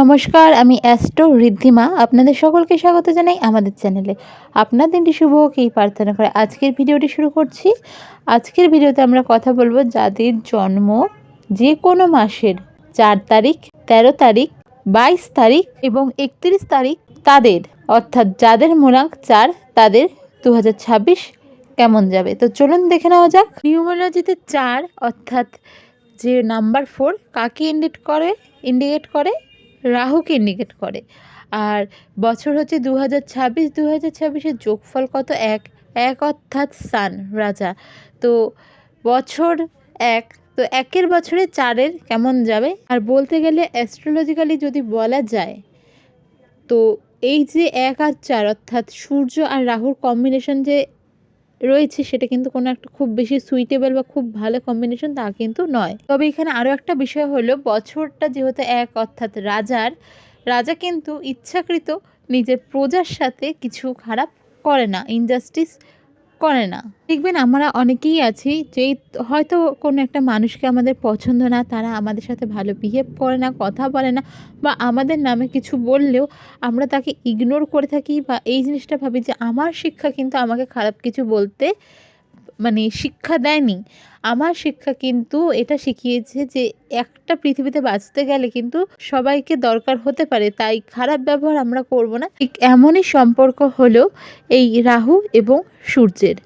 নমস্কার, আমি অ্যাস্ট্রো ঋদ্ধিমা। আপনাদের সকলকে স্বাগত জানাই আমাদের চ্যানেলে। আপনার দিনটি শুভ হোক এই প্রার্থনা করে আজকের ভিডিওটি শুরু করছি। আজকের ভিডিওতে আমরা কথা বলব যাদের জন্ম যে কোনো মাসের চার তারিখ ১৩ তারিখ, বাইশ তারিখ এবং একত্রিশ তারিখ তাদের, অর্থাৎ যাদের মূলাঙ্ক চার, তাদের দু হাজার ছাব্বিশ কেমন যাবে? তো চলুন দেখে নেওয়া যাক। নিউমোলজিতে চার, অর্থাৎ যে নাম্বার ফোর, কাকে ইন্ডিকেট করে ইন্ডিকেট করে? রাহুকে ইন্ডিকেট করে। আর বছর হচ্ছে দু হাজার ছাব্বিশ দু হাজার ছাব্বিশের যোগফল কত? এক। এক অর্থাৎ সান রাজা। তো বছর এক, তো একের বছরে চারের কেমন যাবে? আর বলতে গেলে অ্যাস্ট্রোলজিক্যালি যদি বলা যায়, তো এই যে এক আর চার, অর্থাৎ সূর্য আর রাহুর কম্বিনেশন যে রয়েছে, সেটা কিন্তু কোনো একটা খুব বেশি সুইটেবল বা খুব ভালো কম্বিনেশন তা কিন্তু নয়। তবে এখানে আরও একটা বিষয় হলো, বছরটা যেহেতু এক, অর্থাৎ রাজার, রাজা কিন্তু ইচ্ছাকৃত নিজের প্রজার সাথে কিছু খারাপ করে না। ইনজাস্টিস করে না। দেখবেন আমরা অনেকেই আছি যে হয়তো কোনো একটা মানুষকে আমাদের পছন্দ না, তারা আমাদের সাথে ভালো বিহেভ করে না, কথা বলে না বা আমাদের নামে কিছু বললেও আমরা তাকে ইগনোর করে থাকি বা এই জিনিসটা ভাবি যে আমার শিক্ষা কিন্তু আমাকে খারাপ কিছু বলতে মানে শিক্ষা দেয়নি। আমার শিক্ষা কিন্তু এটা শিখিয়েছে যে একটা পৃথিবীতে বাঁচতে গেলে কিন্তু সবাইকে দরকার হতে পারে, তাই খারাপ ব্যবহার আমরা করব না। ঠিক এমনই সম্পর্ক হলো এই রাহু এবং সূর্যের।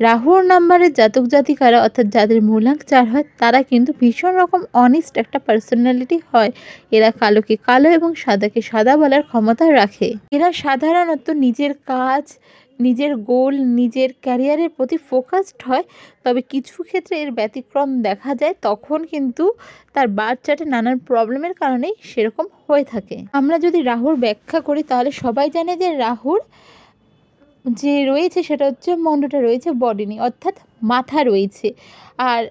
রাহুর নাম্বারের জাতক জাতিকারা অর্থাৎ যাদের মূলাঙ্ক চার হয়, তারা কিন্তু ভীষণ রকম অনেস্ট একটা পার্সোনালিটি হয়। এরা কালোকে কালো এবং সাদাকে সাদা বলার ক্ষমতা রাখে। এরা সাধারণত নিজের কাজ নিজের গোল, নিজের ক্যারিয়ারের প্রতি ফোকাসড হয়, তবে কিছু ক্ষেত্রে এর ব্যতিক্রম দেখা যায়, তখন কিন্তু তার বাচ্চাটা নানান প্রবলেমের কারণেই সেরকম হয়ে থাকে। আমরা যদি রাহুর ব্যাখ্যা করি, তাহলে সবাই জানে যে রাহুর যে রয়েছে সেটা হচ্ছে মন্ডটা রয়েছে বডি নিয়ে, অর্থাৎ মাথা রয়েছে। আর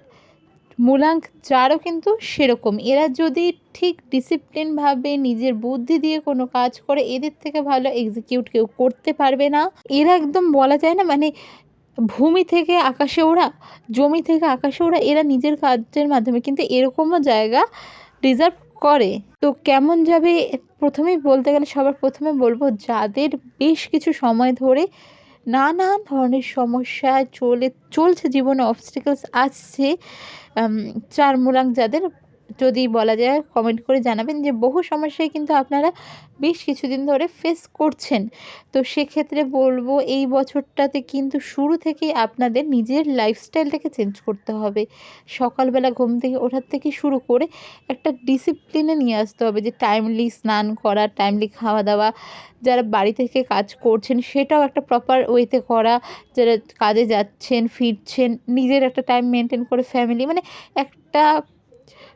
মূলাঙ্ক চারও কিন্তু সেরকম। এরা যদি ঠিক ডিসিপ্লিনভাবে নিজের বুদ্ধি দিয়ে কোনো কাজ করে, এদের থেকে ভালো এক্সিকিউট কেউ করতে পারবে না। এরা একদম বলা যায় না মানে ভূমি থেকে আকাশে ওড়া, জমি থেকে আকাশে ওড়া, এরা নিজের কাজের মাধ্যমে কিন্তু এরকমও জায়গা ডিজার্ভ করে। তো কেমন যাবে প্রথমেই বলতে গেলে সবার প্রথমে বলব, যাদের বেশ কিছু সময় ধরে নানা ধরনের সমস্যা চলে, চলছে জীবনে অবস্টিকলস আসছে চার মূলাঙ্ক যাদের যদি বলা যায় কমেন্ট করে জানাবেন যে বহু সমস্যায় কিন্তু আপনারা বেশ কিছুদিন ধরে ফেস করছেন। তো সেক্ষেত্রে বলব, এই বছরটাতে কিন্তু শুরু থেকেই আপনাদের নিজের লাইফস্টাইলটাকে চেঞ্জ করতে হবে। সকালবেলা ঘুম থেকে ওঠার থেকে শুরু করে একটা ডিসিপ্লিনে নিয়ে আসতে হবে যে টাইমলি স্নান করা টাইমলি খাওয়া দাওয়া যারা বাড়ি থেকে কাজ করছেন সেটাও একটা প্রপার ওয়েতে করা, যারা কাজে যাচ্ছেন, ফিরছেন, নিজের একটা টাইম মেনটেন করে ফ্যামিলি মানে একটা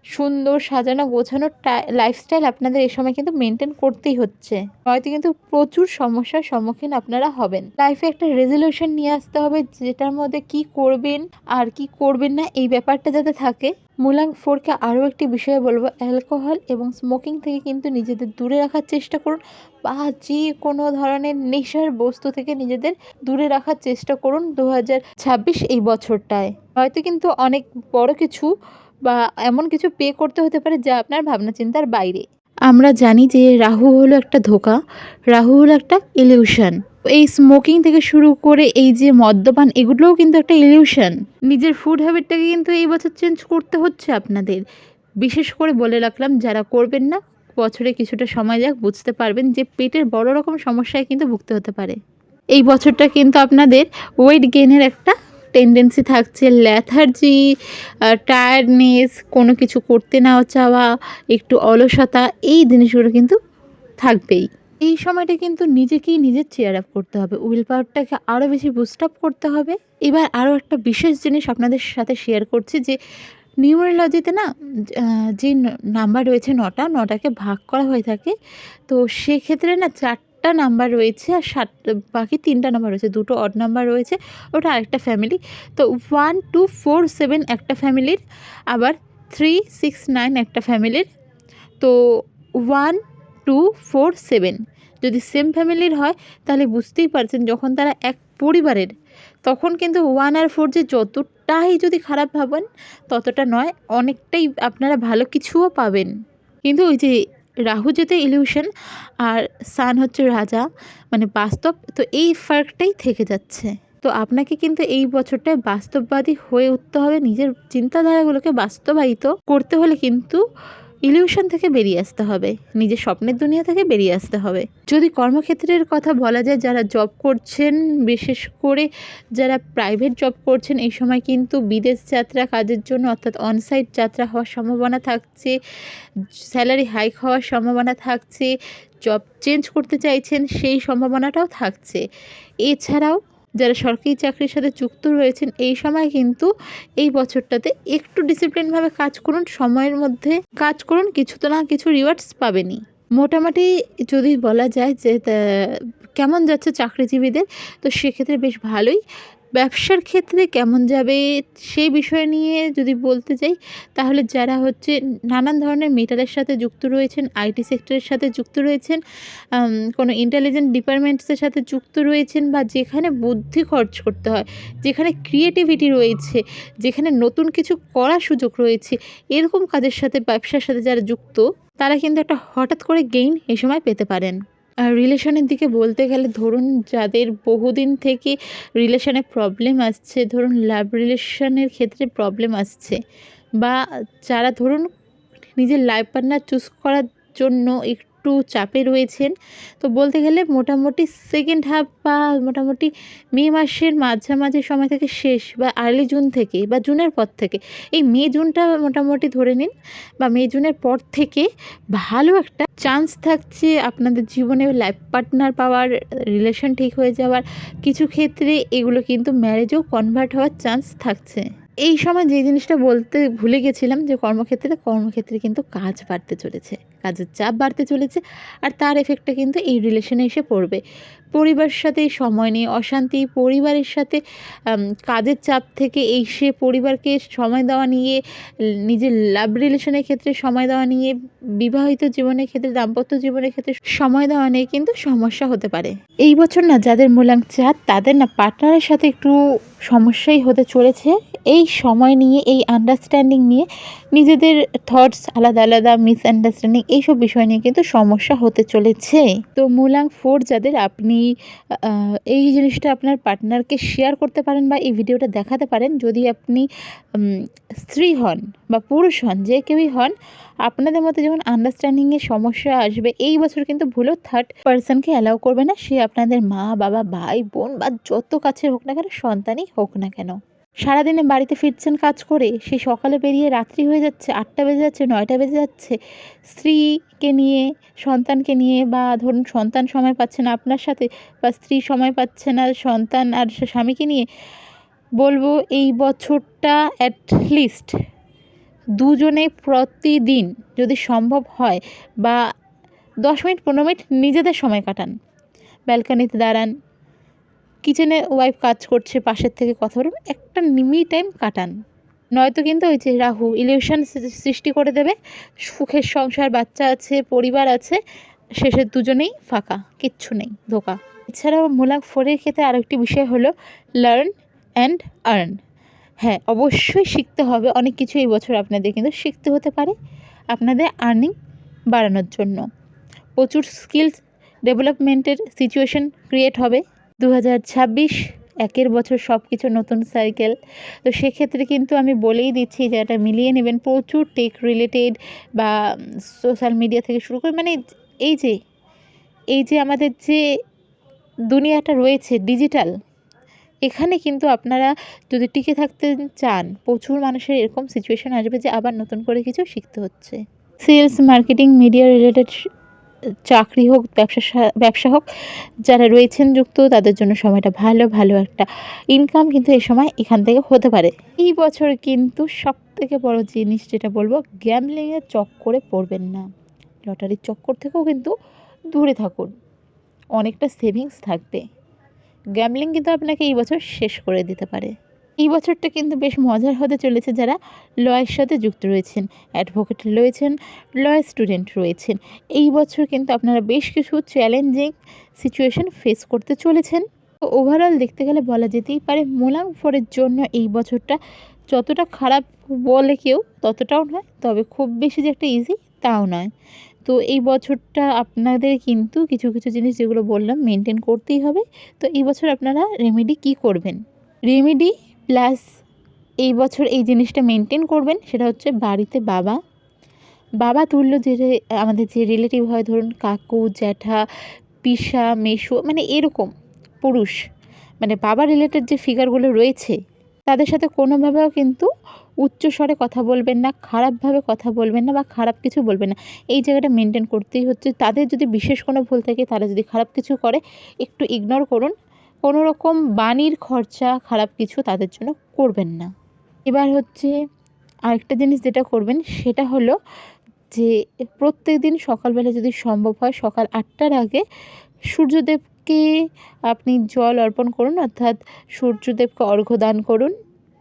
সুন্দর সাজানো গোছানো লাইফস্টাইল আপনাদের এই সময় কিন্তু মেনটেন করতেই হচ্ছে। হয়তো কিন্তু প্রচুর সমস্যার সম্মুখীন আপনারা হবেন। লাইফে একটা রেজলিউশন নিয়ে আসতে হবে, যেটার মধ্যে কি করবেন, আর কি করবেন না, এই ব্যাপারটা যাতে থাকে। মূলাঙ্ক ফোরকে আরও একটি বিষয়ে বলব অ্যালকোহল এবং স্মোকিং থেকে কিন্তু নিজেদের দূরে রাখার চেষ্টা করুন, বা যে কোনো ধরনের নেশার বস্তু থেকে নিজেদের দূরে রাখার চেষ্টা করুন দু হাজার ছাব্বিশ এই বছরটায়। হয়তো কিন্তু অনেক বড় কিছু বা এমন কিছু পে করতে হতে পারে যা আপনার ভাবনা চিন্তার বাইরে। আমরা জানি যে রাহু হলো একটা ধোকা রাহু হলো একটা ইলিউশন এই স্মোকিং থেকে শুরু করে এই যে মদ্যপান এগুলোও কিন্তু একটা ইলিউশন নিজের ফুড হ্যাবিটটাকে কিন্তু এই বছর চেঞ্জ করতে হচ্ছে আপনাদের। বিশেষ করে বলে রাখলাম যারা করবেন না বছরে কিছুটা সময় যাক বুঝতে পারবেন যে পেটের বড় রকম সমস্যায় কিন্তু ভুগতে হতে পারে। এই বছরটা কিন্তু আপনাদের ওয়েট গেইনের একটা টেন্ডেন্সি থাকছে ল্যাথার্জি টায়ার্ডনেস কোনো কিছু করতে না চাওয়া, একটু অলসতা, এই জিনিসগুলো কিন্তু থাকবেই। এই সময়টা কিন্তু নিজেকেই নিজের চেয়ার আপ করতে হবে উইল পাওয়ারটাকে আরও বেশি বুস্ট আপ করতে হবে। এবার আরও একটা বিশেষ জিনিস আপনাদের সাথে শেয়ার করছি যে নিউরোলজিতে না যে নাম্বার রয়েছে নটা, নটাকে ভাগ করা হয়ে থাকে, তো সেক্ষেত্রে না চার চারটা নাম্বার রয়েছে আর সাত, বাকি তিনটা নাম্বার রয়েছে, দুটো অড নাম্বার রয়েছে, ওটা আরেকটা ফ্যামিলি তো ওয়ান টু ফোর সেভেন একটা ফ্যামিলির আবার থ্রি সিক্স নাইন একটা ফ্যামিলির তো ওয়ান টু ফোর সেভেন যদি সেম ফ্যামিলির হয়, তাহলে বুঝতেই পারছেন যখন তারা এক পরিবারের, তখন কিন্তু ওয়ান আর ফোর যে যতটাই যদি খারাপ ভাবেন, ততটা নয়, অনেকটাই আপনারা ভালো কিছুও পাবেন। কিন্তু ওই যে রাহু যেতে ইলিউশন আর সান হচ্ছে রাজা মানে বাস্তব, তো এই ফার্কটাই থেকে যাচ্ছে। তো আপনাকে কিন্তু এই বছরটায় বাস্তববাদী হয়ে উঠতে হবে, নিজের চিন্তাধারাগুলোকে বাস্তবায়িত করতে হলে কিন্তু ইলিউশন থেকে বেরিয়ে আসতে হবে। নিজের স্বপ্নের দুনিয়া থেকে বেরিয়ে আসতে হবে। যদি কর্মক্ষেত্রের কথা বলা যায়, যারা জব করছেন, বিশেষ করে যারা প্রাইভেট জব করছেন, এই সময় কিন্তু বিদেশ যাত্রা কাজের জন্য, অর্থাৎ অনসাইট যাত্রা হওয়ার সম্ভাবনা থাকছে স্যালারি হাইক হওয়ার সম্ভাবনা থাকছে জব চেঞ্জ করতে চাইছেন, সেই সম্ভাবনাটাও থাকছে। এছাড়াও যারা সরকারি চাকরির সাথে যুক্ত রয়েছেন, এই সময় কিন্তু এই বছরটাতে একটু ডিসিপ্লিনভাবে কাজ করুন, সময়ের মধ্যে কাজ করুন, কিছু তো না কিছু রিওয়ার্ডস পাবেনি মোটামুটি যদি বলা যায় যে কেমন যাচ্ছে চাকরিজীবীদের, তো সেক্ষেত্রে বেশ ভালোই। ব্যবসার ক্ষেত্রে কেমন যাবে সেই বিষয় নিয়ে যদি বলতে যাই, তাহলে যারা হচ্ছে নানান ধরনের মেটালের সাথে যুক্ত রয়েছেন, আইটি সেক্টরের সাথে যুক্ত রয়েছেন কোনো ইন্টেলিজেন্ট ডিপার্টমেন্টসের সাথে যুক্ত রয়েছেন বা যেখানে বুদ্ধি খরচ করতে হয়, যেখানে ক্রিয়েটিভিটি রয়েছে, যেখানে নতুন কিছু করার সুযোগ রয়েছে, এরকম কাজের সাথে, ব্যবসার সাথে যারা যুক্ত, তারা কিন্তু একটা হঠাৎ করে গেইন এ সময় পেতে পারেন। রিলেশনের দিকে বলতে গেলে ধরুন যাদের বহুদিন থেকে রিলেশনে প্রবলেম আসছে, ধরুন লাভ রিলেশনের ক্ষেত্রে প্রবলেম আসছে বা যারা ধরুন নিজের লাইফ পার্টনার চুজ করার জন্য একটু চাপে রয়েছেন। তো বলতে গেলে মোটামুটি সেকেন্ড হাফ বা মোটামুটি মে মাসের মাঝামাঝি সময় থেকে শেষ বা আর্লি জুন থেকে বা জুনের পর থেকে, এই মে জুনটা মোটামুটি ধরে নিন বা মে জুনের পর থেকে ভালো একটা চান্স থাকছে আপনাদের জীবনে লাইফ পার্টনার পাওয়ার রিলেশন ঠিক হয়ে যাওয়ার। কিছু ক্ষেত্রে এগুলো কিন্তু ম্যারেজেও কনভার্ট হওয়ার চান্স থাকছে। এই সময় যে জিনিসটা বলতে ভুলে গেছিলাম যে কর্মক্ষেত্রে কর্মক্ষেত্রে কিন্তু কাজ বাড়তে চলেছে, কাজের চাপ বাড়তে চলেছে, আর তার এফেক্টটা কিন্তু এই রিলেশনে এসে পড়বে। পরিবারের সাথে সময় নিয়ে, অশান্তি পরিবারের সাথে কাজের চাপ থেকে এই সে পরিবারকে সময় দেওয়া নিয়ে, নিজের লাভ রিলেশনের ক্ষেত্রে সময় দেওয়া নিয়ে, বিবাহিত জীবনের ক্ষেত্রে, দাম্পত্য জীবনের ক্ষেত্রে সময় দেওয়া নিয়ে কিন্তু সমস্যা হতে পারে। এই বছর না যাদের মূলাঙ্ক চার তাদের না পার্টনারের সাথে একটু সমস্যাই হতে চলেছে। এই সময় নিয়ে, এই আন্ডারস্ট্যান্ডিং নিয়ে নিজেদের থটস আলাদা আলাদা মিসআন্ডারস্ট্যান্ডিং এইসব বিষয় নিয়ে কিন্তু সমস্যা হতে চলেছে। তো মূলাং ফোর যাদের, আপনি আহ, এই জিনিসটা আপনার পার্টনারকে শেয়ার করতে পারেন বা এই ভিডিওটা দেখাতে পারেন। যদি আপনি স্ত্রী হন বা পুরুষ হন যে কেউই হন আপনাদের মধ্যে যখন আন্ডারস্ট্যান্ডিংয়ে সমস্যা আসবে এই বছর কিন্তু ভুলেও থার্ড পার্সনকে অ্যালাউ করবে না। সে আপনাদের মা বাবা ভাই বোন বা যত কাছে হোক না কেন সন্তানই হোক না কেন। সারাদিনে বাড়িতে ফিরছেন কাজ করে সেই সকালে বেরিয়ে রাত্রি হয়ে যাচ্ছে, আটটা বেজে যাচ্ছে, নয়টা বেজে যাচ্ছে। স্ত্রীকে নিয়ে, সন্তানকে নিয়ে বা ধরুন সন্তান সময় পাচ্ছে না আপনার সাথে বা স্ত্রী সময় পাচ্ছে না সন্তান আর স্বামীকে নিয়ে, বলব এই বছরটা অ্যাটলিস্ট দুজনে প্রতিদিন যদি সম্ভব হয় বা দশ মিনিট, পনেরো মিনিট নিজেদের সময় কাটান। ব্যালকানিতে দাঁড়ান কিচেনে ওয়াইফ কাজ করছে, পাশের থেকে কথা বলবেন একটা নিমি টাইম কাটান। নয়তো কিন্তু ওই যে রাহু ইলিউশন সৃষ্টি করে দেবে। সুখের সংসার, বাচ্চা আছে, পরিবার আছে, শেষের দুজনেই ফাঁকা, কিচ্ছু নেই, ধোকা। এছাড়াও মূলাক ফোরের ক্ষেত্রে আরেকটি বিষয় হলো লার্ন অ্যান্ড আর্ন হ্যাঁ অবশ্যই শিখতে হবে, অনেক কিছু এই বছর আপনাদের কিন্তু শিখতে হতে পারে, আপনাদের আর্নিং বাড়ানোর জন্য। প্রচুর স্কিলস ডেভেলপমেন্টের সিচুয়েশন ক্রিয়েট হবে। দু হাজার ছাব্বিশ, একের বছর সব কিছু নতুন সাইকেল তো সেক্ষেত্রে কিন্তু আমি বলেই দিচ্ছি যে এটা মিলিয়ে নেবেন। প্রচুর টেক রিলেটেড বা সোশ্যাল মিডিয়া থেকে শুরু করে মানে এই যে এই যে আমাদের যে দুনিয়াটা রয়েছে ডিজিটাল এখানে কিন্তু আপনারা যদি টিকে থাকতে চান, প্রচুর মানুষের এরকম সিচুয়েশন আসবে যে আবার নতুন করে কিছু শিখতে হচ্ছে। সেলস মার্কেটিং মিডিয়া রিলেটেড চাকরি হোক, ব্যবসা ব্যবসা হোক, যারা রয়েছেন যুক্ত, তাদের জন্য সময়টা ভালো ভালো একটা ইনকাম কিন্তু এই সময় এখান থেকে হতে পারে। এই বছর কিন্তু সব থেকে বড় জিনিস যেটা বলব গ্যামলিংয়ের চক্করে পড়বেন না। লটারির চক্কর থেকেও কিন্তু দূরে থাকুন। অনেকটা সেভিংস থাকবে। গ্যামলিং কিন্তু আপনাকে এই বছর শেষ করে দিতে পারে। এই বছরটা কিন্তু বেশ মজার হতে চলেছে যারা লয়ের সাথে যুক্ত রয়েছেন অ্যাডভোকেট রয়েছেন, লয়ার স্টুডেন্ট রয়েছেন। এই বছর কিন্তু আপনারা বেশ কিছু চ্যালেঞ্জিং সিচুয়েশন ফেস করতে চলেছেন। তো ওভারঅল দেখতে গেলে বলা যেতেই পারে মোলাং ফোরের জন্য এই বছরটা যতটা খারাপ বলে কেউ ততটাও নয়, তবে খুব বেশি যে একটা ইজি তাও নয়। তো এই বছরটা আপনাদের কিন্তু কিছু কিছু জিনিস যেগুলো বললাম মেনটেন করতেই হবে। তো এই বছর আপনারা রেমেডি কি করবেন? রেমেডি প্লাস এই বছর এই জিনিসটা মেনটেন করবেন, সেটা হচ্ছে বাড়িতে বাবা। বাবা তুল্য যে আমাদের যে রিলেটিভ হয়, ধরুন কাকু, জ্যাঠা, পিসা, মেসো মানে এরকম পুরুষ মানে বাবা রিলেটেড যে ফিগারগুলো রয়েছে, তাদের সাথে কোনোভাবেও কিন্তু উচ্চ স্বরে কথা বলবেন না, খারাপভাবে কথা বলবেন না বা খারাপ কিছু বলবেন না। এই জায়গাটা মেনটেন করতেই হচ্ছে। তাদের যদি বিশেষ কোনো ভুল থাকে, তারা যদি খারাপ কিছু করে, একটু ইগনোর করুন। কোনো রকম বাণীর খরচা খারাপ কিছু তাদের জন্য করবেন না। এবার হচ্ছে আরেকটা জিনিস যেটা করবেন, সেটা হলো যে প্রত্যেক দিন সকালবেলা যদি সম্ভব হয়, সকাল আটটার আগে সূর্যদেবকে আপনি জল অর্পণ করুন, অর্থাৎ সূর্যদেবকে অর্ঘ্য দান করুন।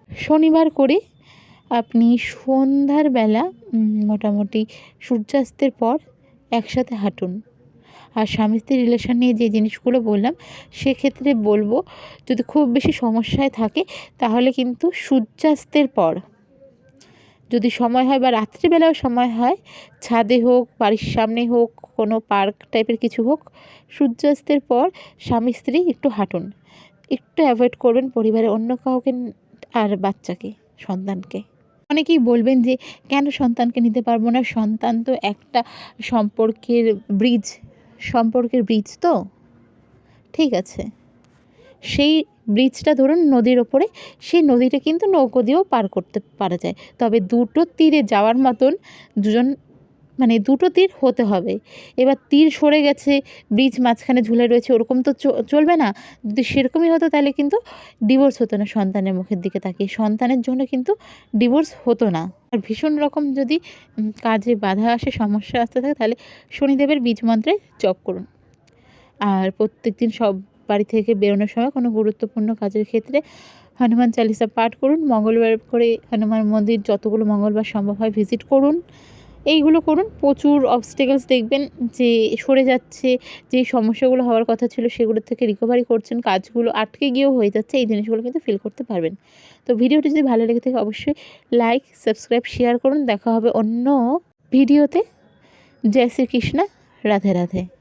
শনিবার করে আপনি সন্ধ্যার বেলা মোটামুটি সূর্যাস্তের পর একসাথে হাঁটুন। আর স্বামী স্ত্রীর রিলেশন নিয়ে যে জিনিসগুলো বললাম, সেক্ষেত্রে বলব যদি খুব বেশি সমস্যায় থাকে, তাহলে কিন্তু সূর্যাস্তের পর। যদি সময় হয় বা রাত্রিবেলাও সময় হয়, ছাদে হোক, বাড়ির সামনে হোক, কোনো পার্ক টাইপের কিছু হোক, সূর্যাস্তের পর স্বামী স্ত্রী একটু হাঁটুন। একটু অ্যাভয়েড করবেন পরিবারের অন্য কাউকে আর বাচ্চাকে, সন্তানকে। অনেকেই বলবেন যে, কেন সন্তানকে নিতে পারব না? সন্তান তো একটা সম্পর্কের ব্রিজ সম্পর্কের ব্রিজ তো? ঠিক আছে। সেই ব্রিজটা ধরুন নদীর ওপরে, সেই নদীটা কিন্তু নৌকো দিয়েও পার করতে পারা যায়। তবে দুটো তীরে যাওয়ার মতন দুজন মানে দুটো তীর হতে হবে। এবার তীর সরে গেছে, ব্রিজ মাঝখানে ঝুলে রয়েছে, ওরকম তো চলবে না। যদি সেরকমই হতো তাহলে কিন্তু ডিভোর্স হতো না সন্তানের মুখের দিকে তাকিয়ে। সন্তানের জন্য কিন্তু ডিভোর্স হতো না। আর ভীষণ রকম যদি কাজে বাধা আসে, সমস্যা আসতে থাকে, তাহলে শনিদেবের বীজ মন্ত্রে জপ করুন। আর প্রত্যেক দিন সব বাড়ি থেকে বেরোনোর সময় কোনো গুরুত্বপূর্ণ কাজের ক্ষেত্রে হনুমান চালিসা পাঠ করুন। মঙ্গলবার করে হনুমান মন্দির যতগুলো মঙ্গলবার সম্ভব হয় ভিজিট করুন। এইগুলো করুন। প্রচুর অবস্টেকলস দেখবেন যে সরে যাচ্ছে, যে সমস্যাগুলো হওয়ার কথা ছিল সেগুলো থেকে রিকভারি করছেন, কাজগুলো আটকে গিয়েও হয়ে যাচ্ছে, এই জিনিসগুলো কিন্তু ফিল করতে পারবেন। তো ভিডিওটি যদি ভালো লেগে থাকে অবশ্যই লাইক সাবস্ক্রাইব শেয়ার করুন। দেখা হবে অন্য ভিডিওতে। জয় শ্রীকৃষ্ণ। রাধে রাধে।